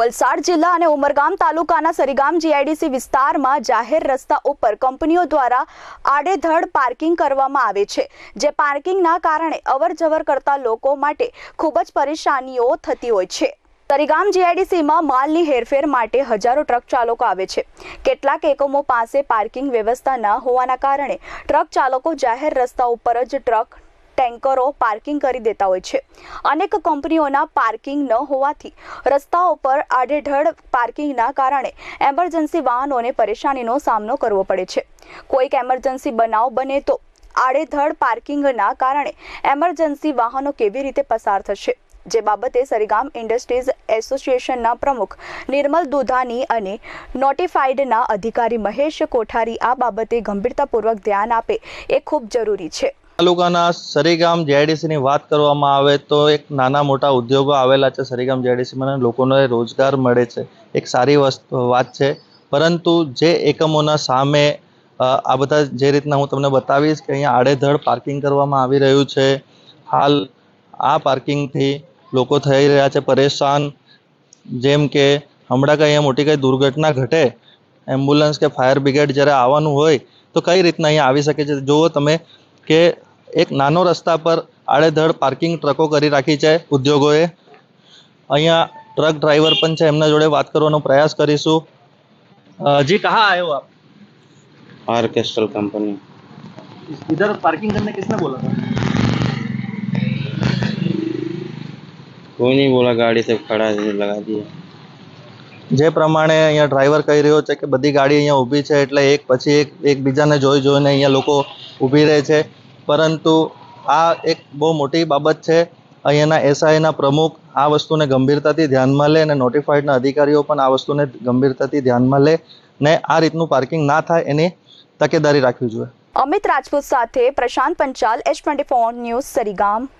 વલસાડ જિલ્લા અને ઉમરગામ તાલુકાના સરીગામ જીઆઈડીસી વિસ્તારમાં જાહેર રસ્તા ઉપર કંપનીઓ દ્વારા આડેધડ પાર્કિંગ કરવામાં આવે છે, જે પાર્કિંગના કારણે અવરજવર કરતા લોકો માટે ખૂબ જ પરેશાનીઓ થતી હોય છે. સરીગામ જીઆઈડીસીમાં માલની હેરફેર માટે હજારો ટ્રક ચાલકો આવે છે. કેટલાક એકમો પાસે પાર્કિંગ વ્યવસ્થા ન હોવાના કારણે ટ્રક ચાલકો જાહેર રસ્તા ઉપર જ ટ્રક ટેન્કરો પાર્કિંગ કરી દેતા હોય છે. અનેક કંપનીઓના પાર્કિંગ ન હોવાથી રસ્તાઓ પર આડેધડ પાર્કિંગના કારણે એમરજન્સી વાહનોને પરેશાનીનો સામનો કરવો પડે છે. કોઈક એમરજન્સી બનાવ બને તો આડેધડ પાર્કિંગના કારણે એમરજન્સી વાહનો કેવી રીતે પસાર થશે? જે બાબતે સરીગામ ઇન્ડસ્ટ્રીઝ એસોસિએશનના પ્રમુખ નિર્મલ દુધાની અને નોટિફાઈડના અધિકારી મહેશ કોઠારી આ બાબતે ગંભીરતાપૂર્વક ધ્યાન આપે એ ખૂબ જરૂરી છે. તાલુકાના સરીગામ જેઆઈડીસીની વાત કરવામાં આવે તો એક નાના મોટા ઉદ્યોગો આવેલા છે સરીગામ જેઆઈડીસીમાં અને લોકોને રોજગાર મળે છે. એક સારી વાત છે. પરંતુ જે એકમોના સામે આ બધા જે રીતના હું તમને બતાવીશ કે અહીંયા આડેધડ પાર્કિંગ કરવામાં આવી રહ્યું છે. હાલ આ પાર્કિંગથી લોકો થઈ રહ્યા છે પરેશાન. જેમ કે હમણાં કંઈ અહીંયા મોટી કંઈ દુર્ઘટના ઘટે, એમ્બ્યુલન્સ કે ફાયર બ્રિગેડ જ્યારે આવવાનું હોય, તો કઈ રીતના અહીંયા આવી શકે છે? જુઓ તમે કે એક નાનો રસ્તા પર આડેધડ પાર્કિંગ ટ્રકો કરી રાખી છે ઉદ્યોગોએ. અહીંયા ટ્રક ડ્રાઈવર પણ છે એમના જોડે વાત કરવાનો પ્રયાસ કરીશું. જી કહા આયો આપ? આર્કેસ્ટ્રલ કંપની इधर पार्किंग करने किसने बोला था કોઈ નહીં બોલા ગાડી સબ ખડા છે લગા દીએ જે પ્રમાણે અહીંયા ડ્રાઈવર કહી રહ્યો છે કે બધી ગાડી અહીંયા ઊભી છે એટલે એક પછી એક એકબીજાને જોઈ જોઈને અહીંયા લોકો ઊભી રહે છે. પરંતુ આ એક બહુ મોટી બાબત છે. અહીંયાના એસઆઈના પ્રમુખ આ વસ્તુને ગંભીરતાથી ધ્યાનમાં લે અને નોટિફાઈડના અધિકારીઓ પણ આ વસ્તુને ગંભીરતાથી ધ્યાનમાં લે ને આ રીતનું પાર્કિંગ ના થાય એની તકેદારી રાખવી જોઈએ. અમિત રાજપૂત સાથે Prashant Panchal, H twenty four news, Sarigam.